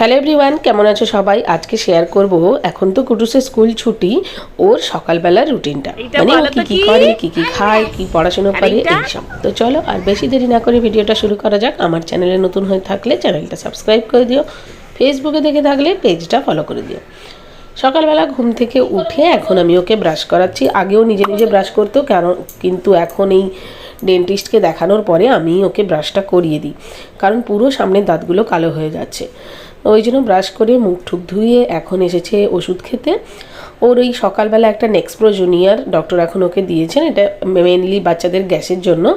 Hello everyone কেমন আছো সবাই? আজকে শেয়ার করব এখন তো কুটুসের স্কুল ছুটি ওর সকালবেলার রুটিনটা। মানে ও কি কি? করে কি কি খায় কি পড়াশোনা করে? এইসব তো চলো আর বেশি দেরি না করে ভিডিওটা শুরু করা যাক। আমার চ্যানেলে নতুন হয়ে থাকলে চ্যানেলটা সাবস্ক্রাইব করে দিও। ফেসবুকে দেখে থাকলে পেজটা ফলো করে দিও। সকালবেলা ঘুম থেকে উঠে এখন আমি ওকে ব্রাশ করাচ্ছি। আগেও নিজে নিজে ব্রাশ করতো কারণ কিন্তু এখন এই ডেন্টিস্টকে দেখানোর পরে আমি ওকে ব্রাশটা করিয়ে দিই। কারণ পুরো সামনের দাঁতগুলো কালো হয়ে যাচ্ছে। ওই জন্য ব্রাশ করে মুখ ঠুক ধুয়ে এখন এসেছে ওষুধ খেতে। ওর ওই সকালবেলা একটা নেক্সপ্রো জুনিয়র ডক্টর এখন ওকে দিয়েছেন। এটা মেনলি বাচ্চাদের গ্যাসের জন্য।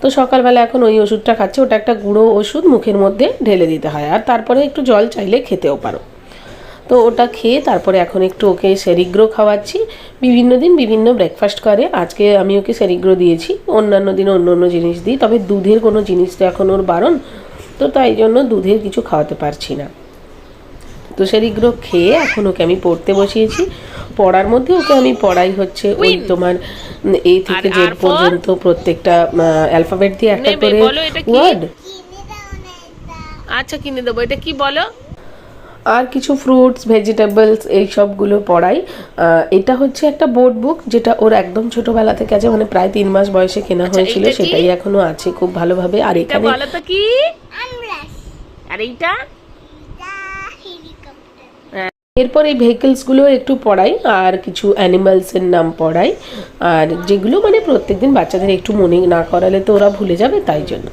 তো সকালবেলা এখন ওই ওষুধটা খাচ্ছে। ওটা একটা গুঁড়ো ওষুধ মুখের মধ্যে ঢেলে দিতে হয়। আর তারপরে একটু জল চাইলে খেতেও পারো। তো ওটা খেয়ে তারপরে এখন একটু ওকে সেরিগ্রো খাওয়াচ্ছি। বিভিন্ন দিন বিভিন্ন ব্রেকফাস্ট করে। আজকে আমি ওকে সেরিগ্রো দিয়েছি। অন্যান্য দিন অন্য অন্য জিনিস দিই। তবে দুধের কোনো জিনিস তো এখন ওর বারণ। তো তাই জন্য দুধের কিছু খাওয়াতে পারছি না। তো সেরিগ্রো খেয়ে এখন ওকে আমি পড়তে বসিয়েছি। পড়ার মধ্যে ওকে আমি পড়াই হচ্ছে ওই তোমার এ থেকে জেড পর্যন্ত প্রত্যেকটা অ্যালফাবেট দিয়ে একটা করে বলো এটা কি? ওয়ার্ড আচ্ছা কিনে দেবো। এটা কি বলো? আর কিছু ফ্রুটস ভেজিটেবলস এই সবগুলো পড়াই। আহ, এটা হচ্ছে একটা বোর্ড বুক যেটা ওর একদম ছোটবেলা থেকে আছে মানে প্রায় তিন মাস বয়সে কেনা হয়েছিল আচ্ছা, কি? সেটাই এখনও আছে খুব ভালোভাবে। আর এটা এখানে কি? আর এইটা? এরপর এই ভেহিকেলসগুলো একটু পড়াই আর কিছু অ্যানিমালসের নাম পড়াই। আর যেগুলো মানে প্রত্যেকদিন বাচ্চাদের একটু মনে না করালে তো ওরা ভুলে যাবে তাই জন্য।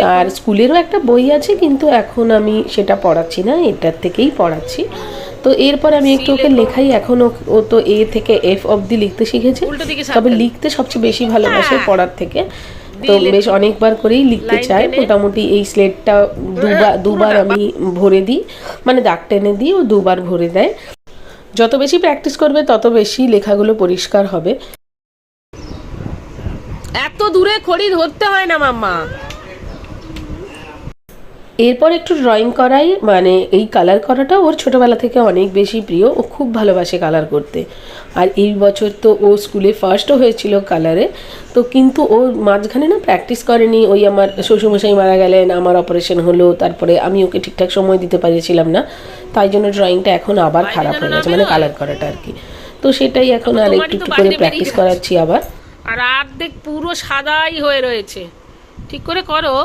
আর স্কুলেরও একটা বই আছে কিন্তু এখন আমি সেটা পড়াচ্ছি না এটার থেকেই পড়াচ্ছি। তো এরপর আমি একটু ওকে লেখাই এখন ও- তো এ থেকে এফ অবধি লিখতে শিখেছে। তবে লিখতে সবচেয়ে বেশি ভালোবাসে হ্যাঁ। পড়ার থেকে। তো বেশ অনেকবার করেই লিখতে চাই মোটামুটি এই স্লেটটা দুবার দুবার আমি ভরে দিই। মানে দাগ টেনে দিই ও দুবার ভরে দেয়। যত বেশি প্র্যাকটিস করবে তত বেশি লেখাগুলো পরিষ্কার হবে। এত দূরে খড়ি ধরতে হয় না মাম্মা। এরপর একটু ড্রয়িং করাই মানে এই কালার করাটা ওর ছোটোবেলা থেকে অনেক বেশি প্রিয়। ও খুব ভালোবাসে কালার করতে। আর এই বছর তো ও স্কুলে ফার্স্টও হয়েছিল কালারে তো কিন্তু ও মাঝখানে না প্র্যাকটিস করেনি। ওই আমার শ্বশুরমশাই মারা গেলেন আমার অপারেশন হলো তারপরে আমি ওকে ঠিকঠাক সময় দিতে পারছিলাম না। তাই জন্য ড্রয়িংটা এখন আবার খারাপ হয়ে গেছে মানে কালার করাটা আর কি। তো সেটাই এখন আর একটু একটু করে প্র্যাকটিস করাচ্ছি আবার। আর অর্ধেক পুরো সাদাই হয়ে রয়েছে। ঠিক করে করো।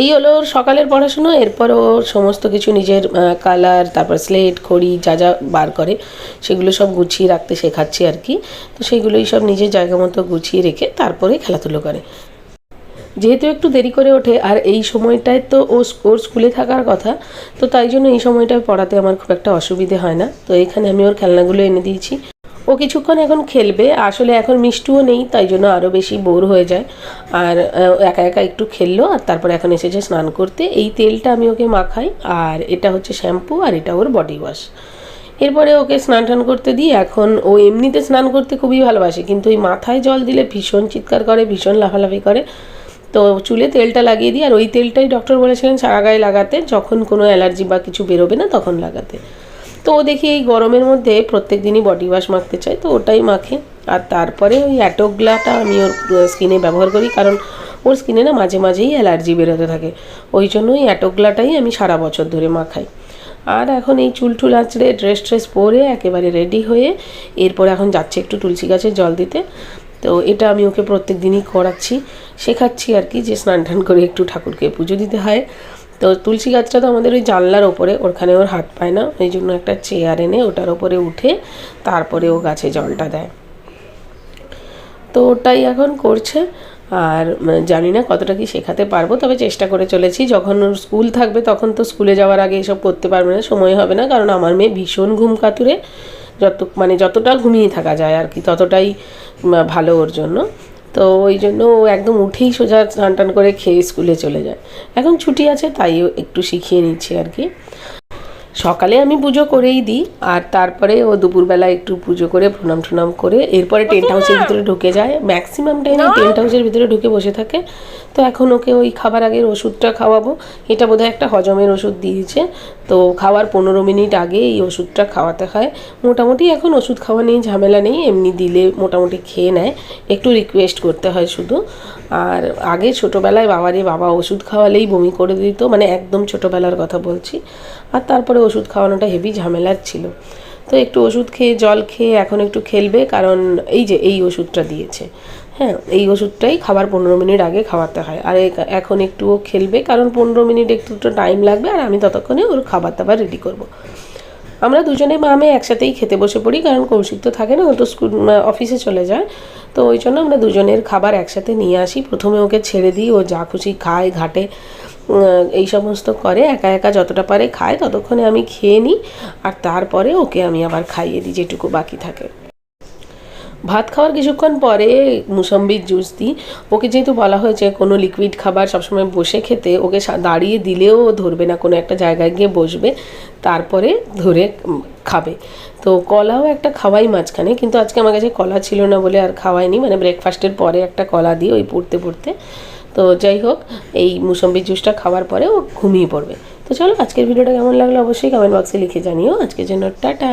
এই হলো ওর সকালের পড়াশুনো এরপর ও সমস্ত কিছু নিজের কালার, তারপর স্লেট খড়ি, যা যা বার করে, সেগুলো সব গুছিয়ে রাখতে শেখাচ্ছি আর কি। তো সেগুলোই সব নিজের জায়গা মতো গুছিয়ে রেখে তারপরে খেলাধুলো করে। যেহেতু একটু দেরি করে ওঠে, আর এই সময়টায় তো ও ওর স্কুলে থাকার কথা, তো তাই জন্য এই সময়টায় পড়াতে আমার খুব একটা অসুবিধে হয় না। তো এখানে আমি ওর খেলনাগুলো এনে দিয়েছি। ও কিছুক্ষণ এখন খেলবে, আসলে এখন মিষ্টুও নেই, তাই জন্য আরও বেশি বোর হয়ে যায়। আর একা একা একটু খেললো, আর তারপর এখন এসেছে স্নান করতে। এই তেলটা আমি ওকে মাখাই, আর এটা হচ্ছে শ্যাম্পু, আর এটা ওর বডি ওয়াশ। এরপরে ওকে স্নান টান করতে দিই, এখন ও এমনিতে স্নান করতে খুবই ভালোবাসে, কিন্তু ওই মাথায় জল দিলে ভীষণ চিৎকার করে, ভীষণ লাফালাফি করে। তো চুলে তেলটা লাগিয়ে দিই, আর ওই তেলটাই ডক্টর বলেছিলেন সারা গায়ে লাগাতে, যখন কোনো অ্যালার্জি বা কিছু বেরোবে না, তখন লাগাতে। তো ও দেখি এই গরমের মধ্যে প্রত্যেক দিনই বডি ওয়াশ মাখতে চাই তো ওটাই মাখে। আর তারপরে ওই অ্যাটোগ্লাটা আমি ওর স্কিনে ব্যবহার করি, কারণ ওর স্কিনে না মাঝে মাঝেই অ্যালার্জি বেরোতে থাকে। ওই জন্য ওই অ্যাটোগ্লাটাই আমি সারা বছর ধরে মাখাই। আর এখন এই চুল টুল আঁচড়ে ড্রেস ট্রেস পরে একেবারে রেডি হয়ে এরপর এখন যাচ্ছে একটু তুলসী গাছে জল দিতে। তো এটা আমি ওকে প্রত্যেক দিনই করাচ্ছি, শেখাচ্ছি আর কি যে স্নান টান করে একটু ঠাকুরকে পুজো দিতে হয়। তো তুলসী গাছটা তো আমাদের ওই জানলার ওপরে ওখানে ওর হাত পায় না ওই জন্য একটা চেয়ার এনে ওটার ওপরে উঠে তারপরে ও গাছে জলটা দেয়। তো ওটাই এখন করছে, আর জানি না কতটা কি শেখাতে পারব, তবে চেষ্টা করে চলেছি। যখন স্কুল থাকবে তখন তো স্কুলে যাওয়ার আগে এসব করতে পারবে না, সময় হবে না, কারণ আমার মেয়ে ভীষণ ঘুম কাতুরে যত মানে যতটা ঘুমিয়ে থাকা যায় আর কি, ততটাই ভালো ওর জন্য। তো ওই জন্য ও একদম উঠেই সোজা স্নান টান করে খেয়ে স্কুলে চলে যায়। এখন ছুটি আছে, তাই একটু শিখিয়ে নিচ্ছি আর কি। সকালে আমি পুজো করেই দিই আর তারপরে ও দুপুরবেলা একটু পুজো করে প্রণাম টনাম করে এরপরে টেন্ট হাউসের ভিতরে ঢুকে যায়। ম্যাক্সিমাম টাইমে টেন্ট হাউসের ভিতরে ঢুকে বসে থাকে। তো এখন ওকে ওই খাবার আগের ওষুধটা খাওয়াবো। এটা বোধহয় একটা হজমের ওষুধ দিয়েছে। তো খাওয়ার পনেরো মিনিট আগে এই ওষুধটা খাওয়াতে হয়। মোটামুটি এখন ওষুধ খাওয়া নিয়ে ঝামেলা নেই। এমনি দিলে মোটামুটি খেয়ে নেয়। একটু রিকোয়েস্ট করতে হয় শুধু। আর আগে ছোটোবেলায় বাবারে বাবা ওষুধ খাওয়ালেই বমি করে দিত। মানে একদম ছোটোবেলার কথা বলছি। আর তারপরে ওষুধ খাওয়ানোটা হেভি ঝামেলার ছিল। তো একটু ওষুধ খেয়ে, জল খেয়ে এখন একটু খেলবে, কারণ এই যে, এই ওষুধটা দিয়েছে। হ্যাঁ এই ওষুধটাই খাবার পনেরো মিনিট আগে খাওয়াতে হয়। আর এখন একটু ও খেলবে, কারণ পনেরো মিনিট একটু তো টাইম লাগবে, আর আমি ততক্ষণে ওর খাবার দাবার রেডি করব। আমরা দুজনে মা মেয়ে একসাথেই খেতে বসে পড়ি, কারণ কৌশিক তো থাকে না, ও তো স্কুল অফিসে চলে যায়। তো ওই জন্য আমরা দুজনের খাবার একসাথে নিয়ে আসি। প্রথমে ওকে ছেড়ে দিই, ও যা খুশি খায়, ঘাটে এই সমস্ত করে, একা একা যতটা পারে খায়, ততক্ষণে আমি খেয়ে নিই, আর তারপরে ওকে আমি আবার খাইয়ে দিই, যেটুকু বাকি থাকে। ভাত খাওয়ার কিছুক্ষণ পরে মুসম্বির জুস দিই। ওকে যেহেতু বলা হয়েছে কোনো লিকুইড খাবার সবসময় বসে খেতে, ওকে দাঁড়িয়ে দিলেও ধরবে না, কোনো একটা জায়গায় গিয়ে বসবে, তারপরে ধরে খাবে। তো কলাও একটা খাওয়াই মাঝখানে, কিন্তু আজকে আমার কাছে কলা ছিল না বলে আর খাওয়াইনি মানে ব্রেকফাস্টের পরে একটা কলা দিই ওই পড়তে পড়তে। তো যাই হোক, এই মুসম্বির জুসটা খাওয়ার পরে ও ঘুমিয়ে পড়বে। তো চলো, আজকের ভিডিওটা কেমন লাগল অবশ্যই কমেন্ট বক্সে লিখে জানিও। আজকের জন্য টাটা!